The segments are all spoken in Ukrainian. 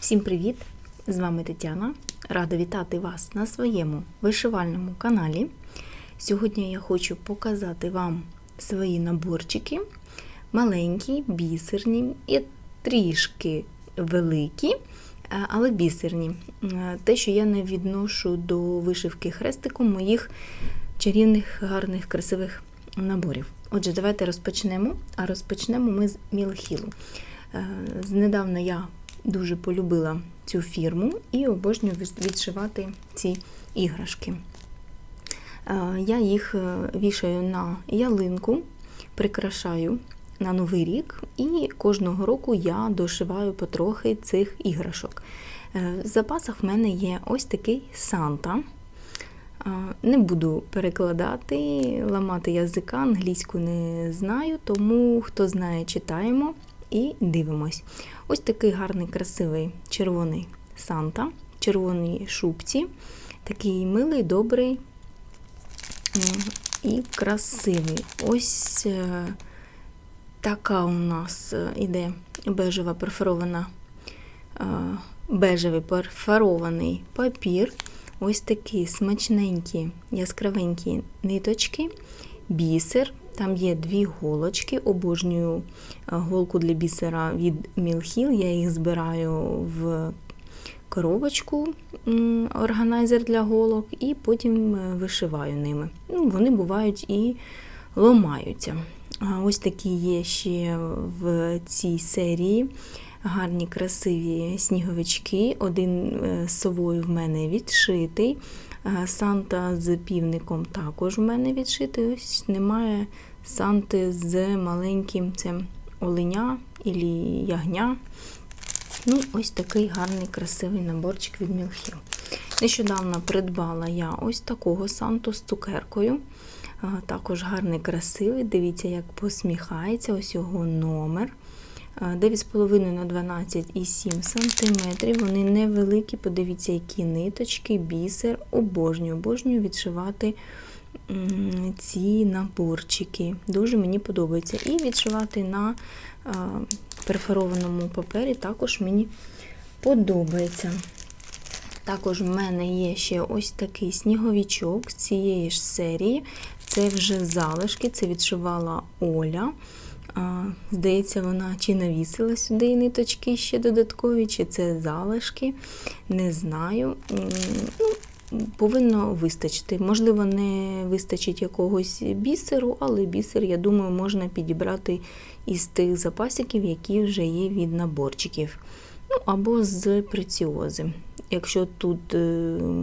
Всім привіт! З вами Тетяна. Рада вітати вас на своєму вишивальному каналі. Сьогодні я хочу показати вам свої наборчики, маленькі, бісерні і трішки великі, е, але бісерні. Е, Те, що я не відношу до вишивки хрестиком моїх чарівних, гарних, красивих наборів. Отже, давайте розпочнемо. А розпочнемо ми з Мілхілу. Е, Знедавна я дуже полюбила цю фірму і обожнюю відшивати ці іграшки. Е, Я їх е, вішаю на ялинку, прикрашаю на Новий рік, і кожного року я дошиваю потрохи цих іграшок. Е, В запасах в мене є ось такий Санта. Не буду перекладати, ламати язика, англійську не знаю, тому хто знає, читаємо і дивимось. Ось такий гарний, красивий червоний Санта, червоній шубці, такий милий, добрий і красивий. Ось е, така у нас е, іде бежева перфорована, е, бежевий перфорований папір. Ось такі смачненькі, яскравенькі ниточки, бісер. Там є дві голочки. Обожнюю е, голку для бісера від Мілхіл. Я їх збираю в коробочку, органайзер для голок, і потім е, вишиваю ними. Ну, вони бувають і ломаються. Ось такі є ще в цій серії гарні, красиві сніговички. Один е, з совою в мене відшитий. Е, Санта з півником також в мене відшитий. Ось немає Санти з маленьким це оленя і ягня. Ну, ось такий гарний, красивий наборчик від Мілхіл. Нещодавно придбала я ось такого Санту з цукеркою. Також гарний, красивий. Дивіться, як посміхається. Ось його номер. А, 9,5 на 12,7 см. Вони невеликі. Подивіться, які ниточки, бісер. Обожнюю, обожнюю відшивати ці наборчики. Дуже мені подобається. І відшивати на перфорованому папері також мені подобається. Також в мене є ще ось такий сніговичок з цієї ж серії. Це вже залишки, це відшивала Оля. Здається, вона чи навісила сюди ниточки ще додаткові, чи це залишки. Не знаю. Ну, повинно вистачити. Можливо, не вистачить якогось бісеру, але бісер, я думаю, можна підібрати із тих запасиків, які вже є від наборчиків. Ну, або з преціози. Якщо тут е,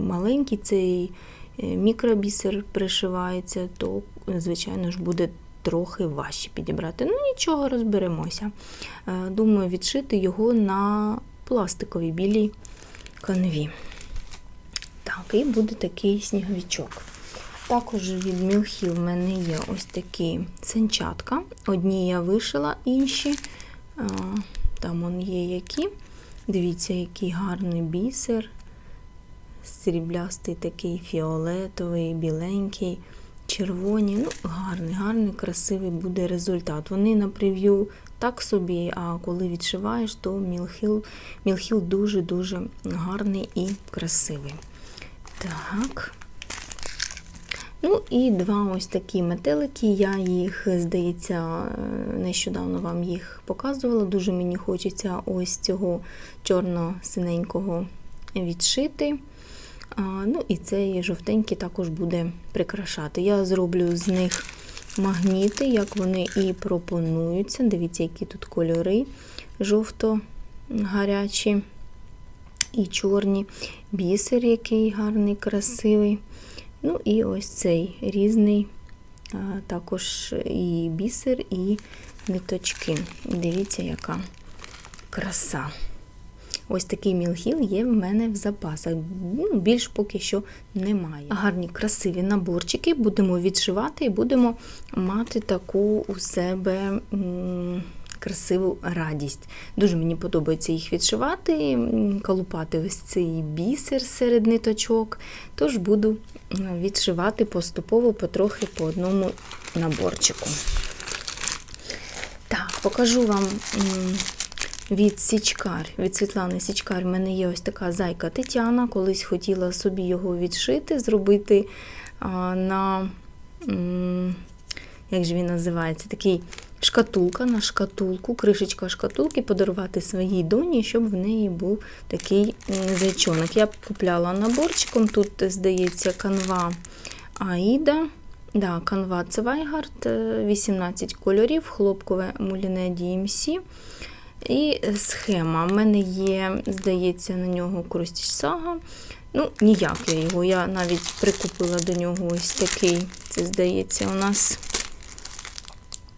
маленький цей е, мікробісер пришивається, то, звичайно ж, буде трохи важче підібрати. Ну, нічого, розберемося. Е, Думаю, відшити його на пластиковій білій канві. Так, і буде такий сніговичок. Також від Мілхіл в мене є ось такі санчатка. Одні я вишила, інші. Там он є які. Дивіться, який гарний бісер. Сріблястий такий фіолетовий, біленький, червоні. Ну, гарний, гарний, красивий буде результат. Вони на прев'ю так собі, а коли відшиваєш, то Мілхіл, Мілхіл дуже-дуже гарний і красивий. Так. Ну і два ось такі метелики. Я їх, здається, нещодавно вам їх показувала. Дуже мені хочеться ось цього чорно-синенького відшити. Ну і цей жовтенький також буде прикрашати. Я зроблю з них магніти, як вони і пропонуються. Дивіться, які тут кольори жовто-гарячі і чорні. Бісер, який гарний, красивий. Ну і ось цей різний, також і бісер, і ниточки. Дивіться, яка краса. Ось такий мілхіл є в мене в запасах. Ну, більш поки що немає. Гарні, красиві наборчики будемо відшивати і будемо мати таку у себе красиву радість. Дуже мені подобається їх відшивати, колупати ось цей бісер серед ниточок. Тож буду відшивати поступово потрохи по одному наборчику. Так, покажу вам від Січкар, від Світлани Січкар. У мене є ось така зайка Тетяна. Колись хотіла собі його відшити, зробити на. Як же він називається? Такий шкатулка на шкатулку, кришечка шкатулки, подарувати своїй доні, щоб в неї був такий зайчонок. Я купляла наборчиком. Тут, здається, канва Аїда. Да, канва Цвайгард, е, 18 кольорів, хлопкове муліне DMC. І схема. У мене є, здається, на нього Крустіч Сага. Ну, ніяк я його. Я навіть прикупила до нього ось такий. Це, здається, у нас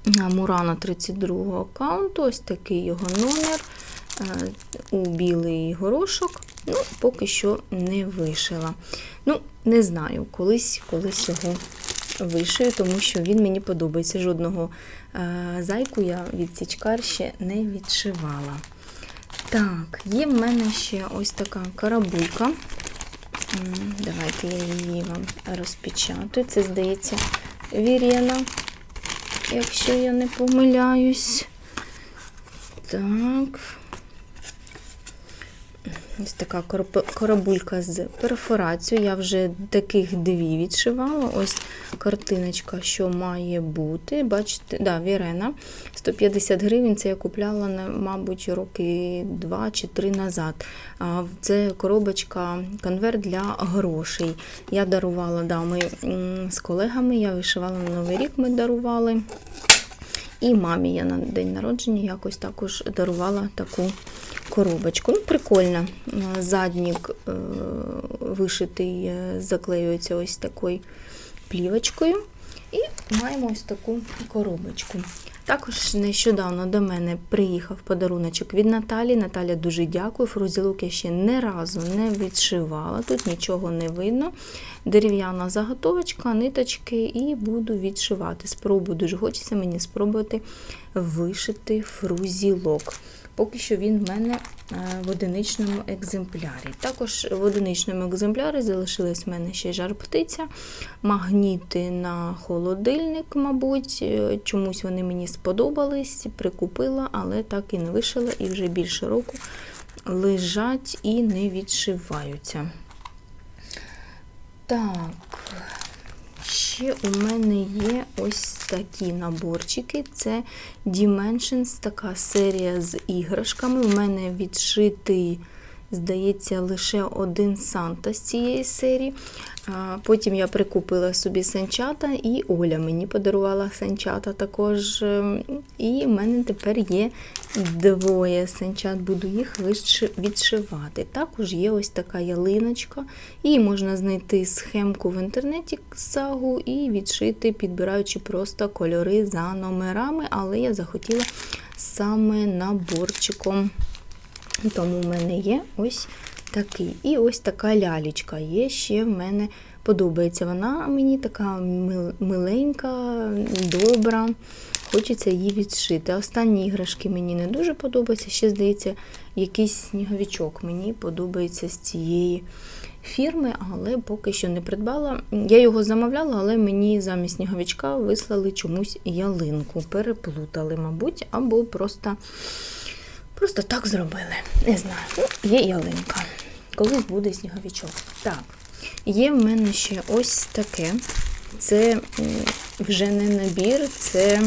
Мурана 32 аккаунту. Ось такий його номер е, у білий горошок. Ну, поки що не вишила. Ну, не знаю, колись, колись його вишию, тому що він мені подобається. Жодного е, зайку я від січкар ще не відшивала. Так, є в мене ще ось така карабулька. Давайте я її вам розпечатаю. Це, здається, Вірена, якщо я не помиляюсь. Так. Ось така коробулька з перфорацією. Я вже таких дві відшивала. Ось картиночка, що має бути. Бачите, да, Вірена. 150 гривень. Це я купляла, мабуть, роки 2 чи 3 назад. Це коробочка, конверт для грошей. Я дарувала да, з колегами, я вишивала на Новий рік, ми дарували. І мамі я на день народження якось також дарувала таку коробочку. Ну, прикольно. Е, Заднік е, вишитий, е, заклеюється ось такою плівочкою. І маємо ось таку коробочку. Також нещодавно до мене приїхав подаруночок від Наталі. Наталя дуже дякую. Фрузілок я ще не разу не відшивала. Тут нічого не видно. Дерев'яна заготовочка, ниточки, і буду відшивати. Спробую, дуже хочеться мені спробувати вишити фрузілок. Поки що він в мене е, в одиничному екземплярі. Також в одиничному екземплярі залишилась в мене ще жар-птиця, магніти на холодильник, мабуть. Е, Чомусь вони мені сподобались, прикупила, але так і не вишила, і вже більше року лежать і не відшиваються. Так, ще у мене є ось такі наборчики. Це Dimensions, така серія з іграшками. У мене відшитий, здається, лише один Санта з цієї серії. Потім я прикупила собі санчата, і Оля мені подарувала санчата також. Ем, І в мене тепер є двоє санчат, буду їх відшивати. Також є ось така ялиночка. Її можна знайти схемку в інтернеті сагу і відшити, підбираючи просто кольори за номерами, але я захотіла саме наборчиком. Тому в мене є ось такий. І ось така лялечка є ще в мене подобається. Вона мені така миленька, добра. Хочеться її відшити. Останні іграшки мені не дуже подобаються. Ще, здається, якийсь сніговичок мені подобається з цієї фірми, але поки що не придбала. Я його замовляла, але мені замість сніговичка вислали чомусь ялинку. Переплутали, мабуть, або просто. Просто так зробили. Не знаю. Ну, є ялинка. Колись буде сніговичок. Так, є в мене ще ось таке. Це вже не набір, це,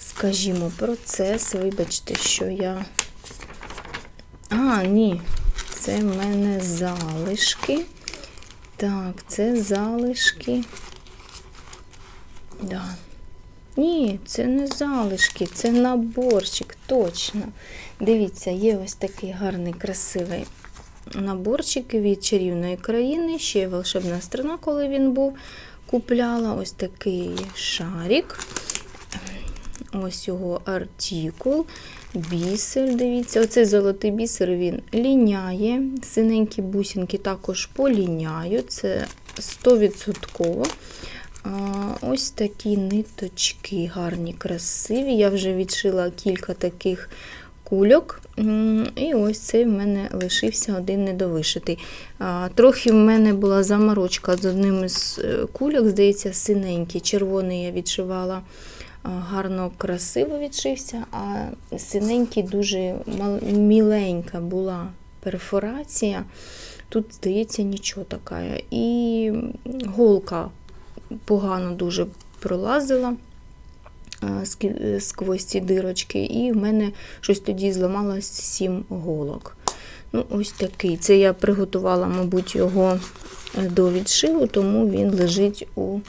скажімо, процес. Вибачте, що я. А, ні, це в мене залишки. Так, це залишки. Да. Ні, це не залишки, це наборчик, точно. Дивіться, є ось такий гарний, красивий наборчик від чарівної країни. Ще волшебна страна, коли він був. Купляла ось такий шарик. Ось його артикул, бісер. Дивіться, оцей золотий бісер він ліняє. Синенькі бусинки також поліняють. Це 100%. Ось такі ниточки гарні, красиві. Я вже відшила кілька таких кульок. І ось цей в мене лишився один недовишитий. Трохи в мене була заморочка з одним із е, кульок, здається, синенький. Червоний я відшивала гарно красиво відшився, а синенький дуже міленька була перфорація. Тут, здається, нічого така. І голка погано дуже пролазила е, е, сквозь ці дирочки, і в мене щось тоді зламалось сім голок. Ну, ось такий. Це я приготувала, мабуть, його е, до відшиву, тому він лежить у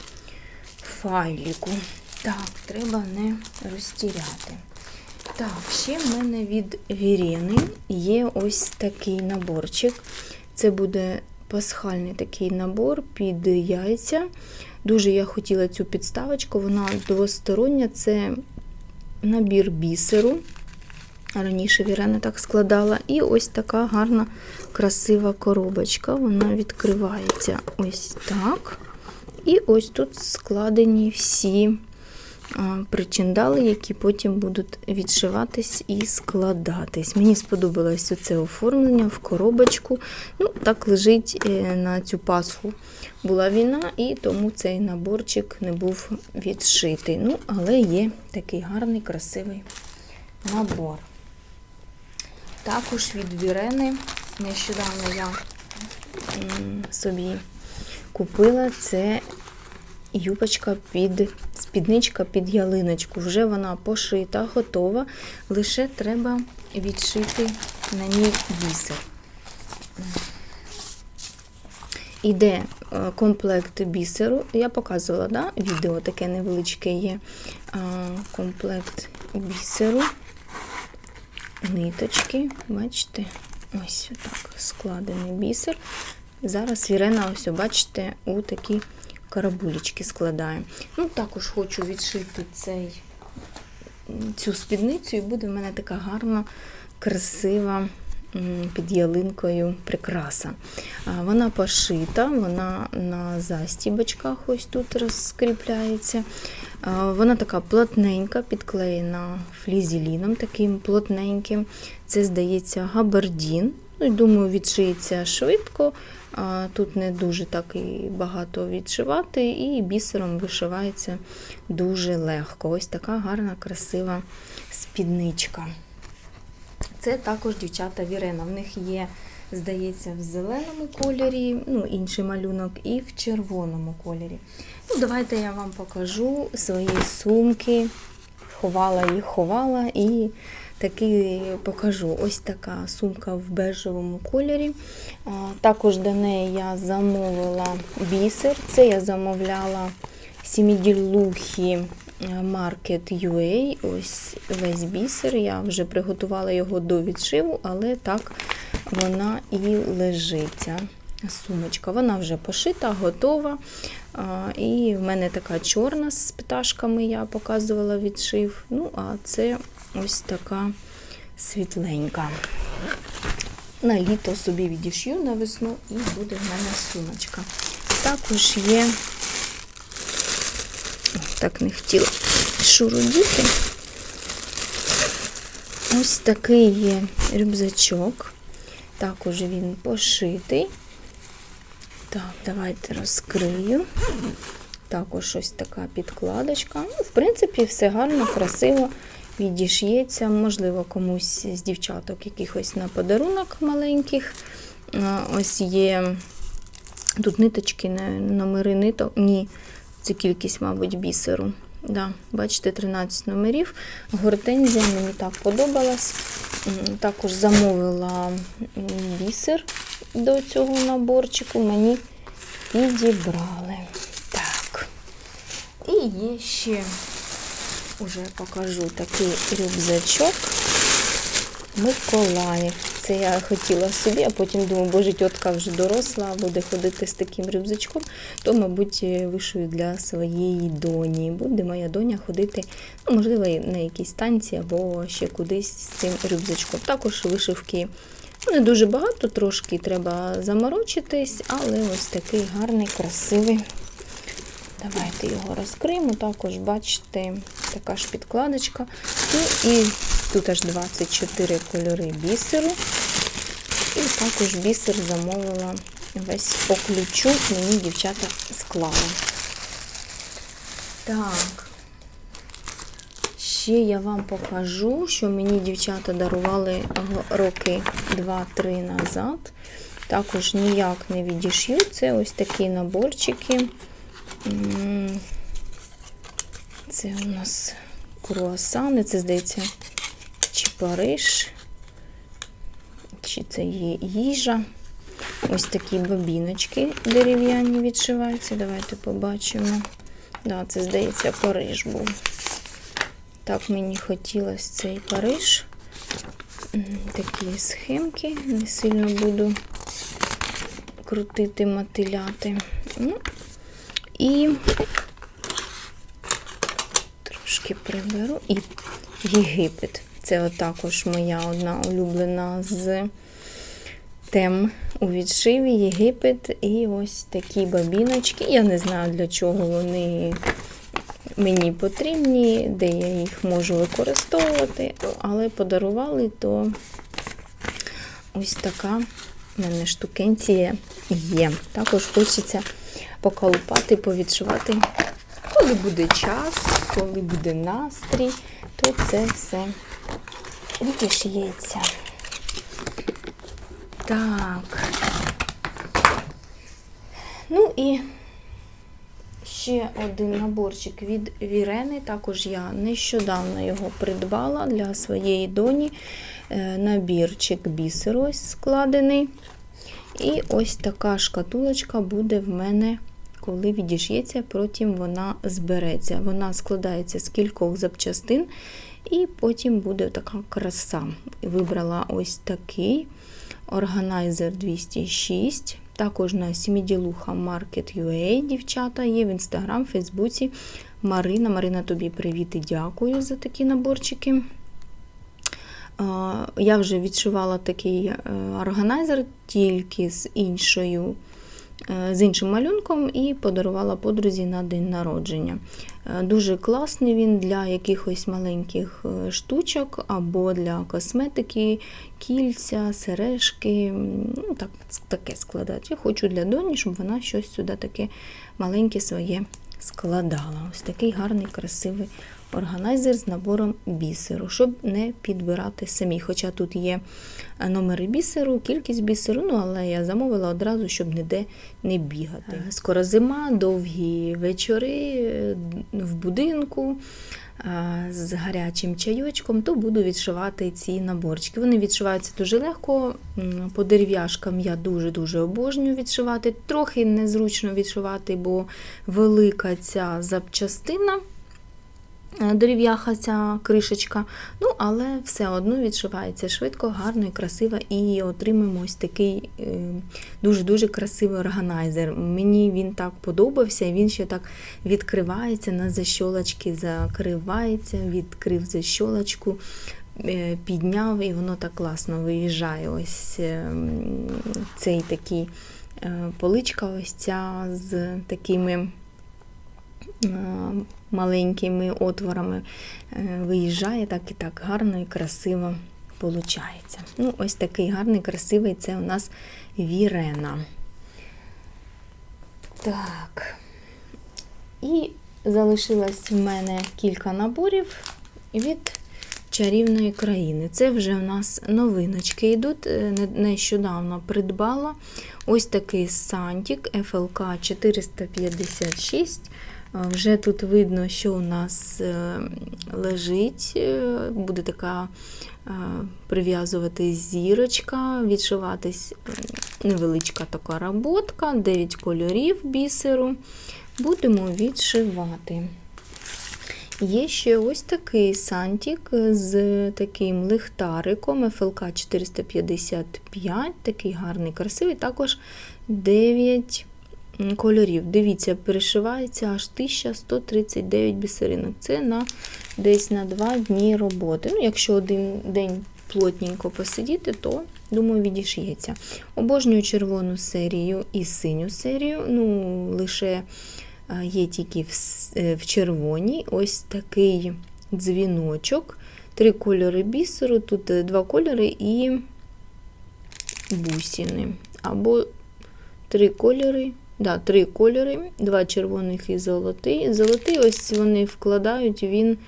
файліку. Так, треба не розтіряти. Так, ще в мене від Вірени є ось такий наборчик. Це буде пасхальний такий набор під яйця. Дуже я хотіла цю підставочку, вона двостороння, це набір бісеру. Раніше Вірена так складала. І ось така гарна, красива коробочка. Вона відкривається ось так. І ось тут складені всі причиндали, які потім будуть відшиватись і складатись. Мені сподобалось це оформлення в коробочку. Ну, так лежить е, на цю Пасху. Була війна, і тому цей наборчик не був відшитий. Ну, але є такий гарний, красивий набор. Також від Вірени нещодавно я собі купила це юбочка під спідничка під ялиночку. Вже вона пошита, готова. Лише треба відшити на ній бісер. Іде е, комплект бісеру. Я показувала, да? відео таке невеличке є. Комплект бісеру, ниточки, бачите, ось так складений бісер. Зараз Вірена, ось, бачите, у такі карабулечки складає. Ну, також хочу відшити цей, цю спідницю, і буде в мене така гарна, красива під ялинкою прикраса. Вона пошита, вона на застібочках ось тут розкріпляється. Вона така плотненька, підклеєна флізеліном, таким плотненьким. Це, здається, габардін. Ну, думаю, відшиється швидко. Тут не дуже так і багато відшивати, і бісером вишивається дуже легко. Ось така гарна, красива спідничка. Це також дівчата Вірена. В них є, здається, в зеленому кольорі, ну, інший малюнок, і в червоному кольорі. Ну, Давайте я вам покажу свої сумки. Ховала їх, ховала і таки покажу. Ось така сумка в бежевому кольорі. Також до неї я замовила бісер. Це я замовляла сіміділухи Market UA. Ось весь бісер. Я вже приготувала його до відшиву, але так вона і лежиться. Сумочка. Вона вже пошита, готова. І в мене така чорна з пташками, я показувала відшив. Ну, а це ось така світленька. На літо собі відішью на весну і буде в мене сумочка. Також є, так не хотіла шурудіти. Ось такий є рюкзачок. Також він пошитий. Так, давайте розкрию. Також ось така підкладочка. Ну, в принципі, все гарно, красиво відіш'ється. Можливо, комусь з дівчаток якихось на подарунок маленьких. Ось є тут ниточки, номери ниток. Ні, це кількість, мабуть, бісеру. Да, бачите, 13 номерів. Гортензія мені так подобалась. Також замовила бісер до цього наборчику. Мені підібрали. Так. І є ще, уже покажу такий рюкзачок Миколаїв. Це я хотіла собі, а потім думаю, боже, тітка вже доросла, буде ходити з таким рюкзачком, то, мабуть, вишию для своєї доні. Буде моя доня ходити, ну, можливо, на якісь танці або ще кудись з цим рюкзачком. Також вишивки ну, не дуже багато, трошки треба заморочитись, але ось такий гарний, красивий. Давайте його розкриємо. Також, бачите, така ж підкладочка. Ну і тут аж 24 кольори бісеру. І також бісер замовила весь по ключу, мені дівчата склали. Так. ще я вам покажу, що мені дівчата дарували роки 2-3 назад. Також ніяк не відіш'ю. Це ось такі наборчики. Це у нас круасани, це здається, чи Париж, чи це є їжа. Ось такі бобіночки дерев'яні відшиваються. Давайте побачимо. Да, це, здається, Париж був. Так мені хотілося цей Париж. Такі схемки. Не сильно буду крутити, мотиляти. Ну, і трошки приберу. І Єгипет. Це також моя одна улюблена з тем у відшиві Єгипет. І ось такі бабіночки. Я не знаю, для чого вони мені потрібні, де я їх можу використовувати, але подарували, то ось така в мене штукенція є. Також хочеться поколупати, повідшивати, коли буде час, коли буде настрій, то це все відіш'ється. Так. Ну і ще один наборчик від Вірени. Також я нещодавно його придбала для своєї доні. Е, Набірчик бісеру ось складений. І ось така шкатулочка буде в мене, коли відіш'ється, потім вона збереться. Вона складається з кількох запчастин, і потім буде така краса. Вибрала ось такий органайзер 206. Також на Сіміділуха Market.ua дівчата є в інстаграм, Фейсбуці. Марина. Марина, тобі привіт і дякую за такі наборчики. Я вже відшивала такий е, органайзер тільки з іншою. Е, З іншим малюнком і подарувала подрузі на день народження. Е, Дуже класний він для якихось маленьких е, штучок або для косметики, кільця, сережки. Ну, так, таке складати. Я хочу для доні, щоб вона щось сюди таке маленьке своє складала. Ось такий гарний, красивий органайзер з набором бісеру, щоб не підбирати самі. Хоча тут є е, номери бісеру, кількість бісеру, ну але я замовила одразу, щоб ніде не бігати. Скоро зима, довгі вечори е, в будинку. е, З гарячим чайочком, то буду відшивати ці наборчики. Вони відшиваються дуже легко. По дерев'яшкам я дуже-дуже обожнюю відшивати. Трохи незручно відшивати, бо велика ця запчастина дерев'яха ця кришечка. Ну, але все одно відшивається швидко, гарно і красиво, і отримаємо ось такий е, дуже-дуже красивий органайзер. Мені він так подобався, він ще так відкривається на защолочки, закривається, відкрив защолочку. е, Підняв і воно так класно виїжджає. Ось е, цей такий е, поличка, ось ця з такими е, маленькими отворами е, виїжджає так і так гарно і красиво получається. Ну, ось такий гарний, красивий це у нас Вірена. Так. І залишилось в мене кілька наборів від чарівної країни. Це вже у нас новиночки йдуть. Е, Нещодавно придбала ось такий Сантік FLK 456. Вже тут видно, що у нас е, лежить. Е, Буде така е, прив'язувати зірочка, відшиватись невеличка така роботка, 9 кольорів бісеру. Будемо відшивати. Є ще ось такий сантік з таким лихтариком FLK 455, такий гарний, красивий, також 9 кольорів. Дивіться, перешивається аж 1139 бісеринок. Це на десь на 2 дні роботи. Ну, якщо один день плотненько посидіти, то, думаю, відіш'ється. Обожнюю червону серію і синю серію. Ну, лише е, є тільки в, е, в червоній. Ось такий дзвіночок. Три кольори бісеру, тут е, два кольори і бусини. Або три кольори. Да, три кольори, два червоних і золотий. Золотий, ось вони вкладають, він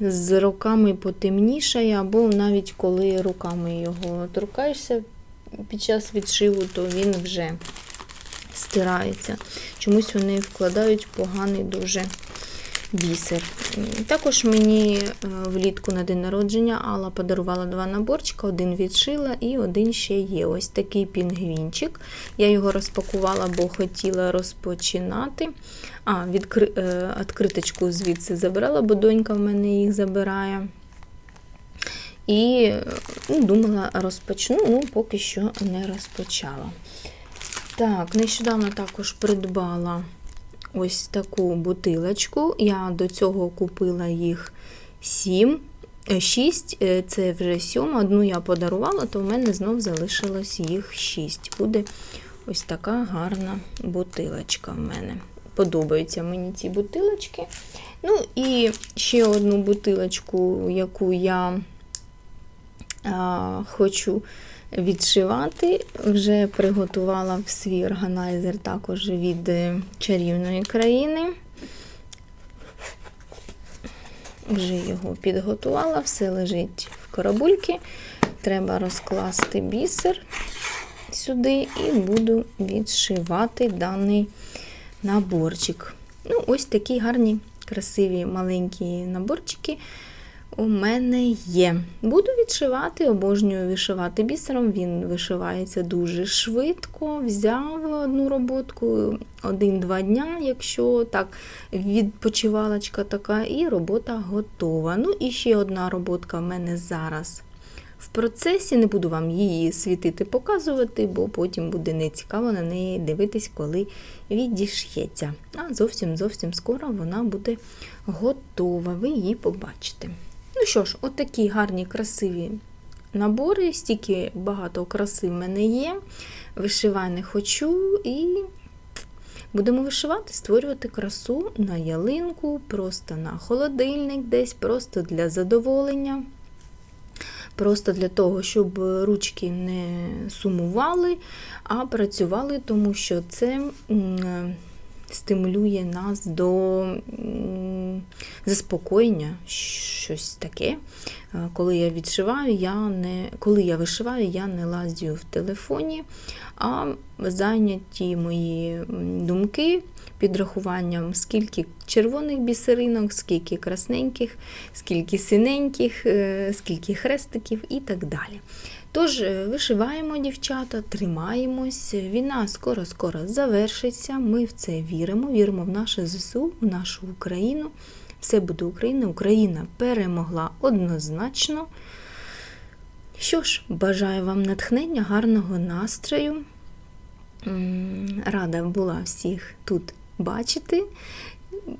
з роками потемнішає, або навіть коли руками його торкаєшся під час відшиву, то він вже стирається. Чомусь вони вкладають поганий дуже бісер. Також мені е, влітку на день народження Алла подарувала два наборчика, один відшила і один ще є. Ось такий пінгвінчик. Я його розпакувала, бо хотіла розпочинати. А, відкри... е, відкриточку звідси забрала, бо донька в мене їх забирає. І ну, думала, розпочну, ну поки що не розпочала. Так, нещодавно також придбала ось таку бутилочку. Я до цього купила їх 7, 6, це вже 7. Одну я подарувала, то в мене знов залишилось їх 6. Буде ось така гарна бутилочка в мене. Подобаються мені ці бутилочки. Ну і ще одну бутилочку, яку я а, хочу відшивати. Вже приготувала в свій органайзер також від е, чарівної країни. Вже його підготувала, все лежить в коробульки. Треба розкласти бісер сюди і буду відшивати даний наборчик. Ну, ось такі гарні, красиві маленькі наборчики у мене є. Буду відшивати, обожнюю вишивати бісером. Він вишивається дуже швидко. Взяв одну роботку один-два дня, якщо так, відпочивалочка така, і робота готова. Ну, і ще одна роботка в мене зараз. В процесі не буду вам її світити, показувати, бо потім буде нецікаво на неї дивитись, коли відіш'ється. А зовсім зовсім скоро вона буде готова. Ви її побачите. Ну що ж, отакі гарні, красиві набори, стільки багато краси в мене є. Вишивай не хочу і будемо вишивати, створювати красу на ялинку, просто на холодильник десь, просто для задоволення. Просто для того, щоб ручки не сумували, а працювали, тому що це стимулює нас до заспокоєння, щось таке. Коли я відшиваю, я не, коли я вишиваю, я не лазю в телефоні, а зайняті мої думки підрахуванням, скільки червоних бісеринок, скільки красненьких, скільки синеньких, скільки хрестиків і так далі. Тож, вишиваємо, дівчата, тримаємось. Війна скоро-скоро завершиться. Ми в це віримо, віримо в наше ЗСУ, в нашу Україну. Все буде Україна. Україна перемогла однозначно. Що ж, бажаю вам натхнення, гарного настрою. Рада була всіх тут бачити.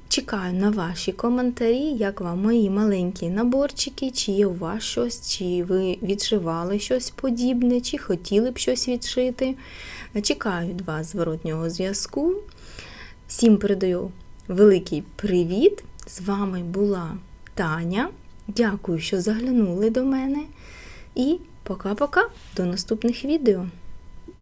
Чекаю на ваші коментарі, як вам мої маленькі наборчики, чи є у вас щось, чи ви відшивали щось подібне, чи хотіли б щось відшити. Чекаю від вас зворотнього зв'язку. Всім передаю великий привіт! З вами була Таня. Дякую, що заглянули до мене. І пока-пока, до наступних відео!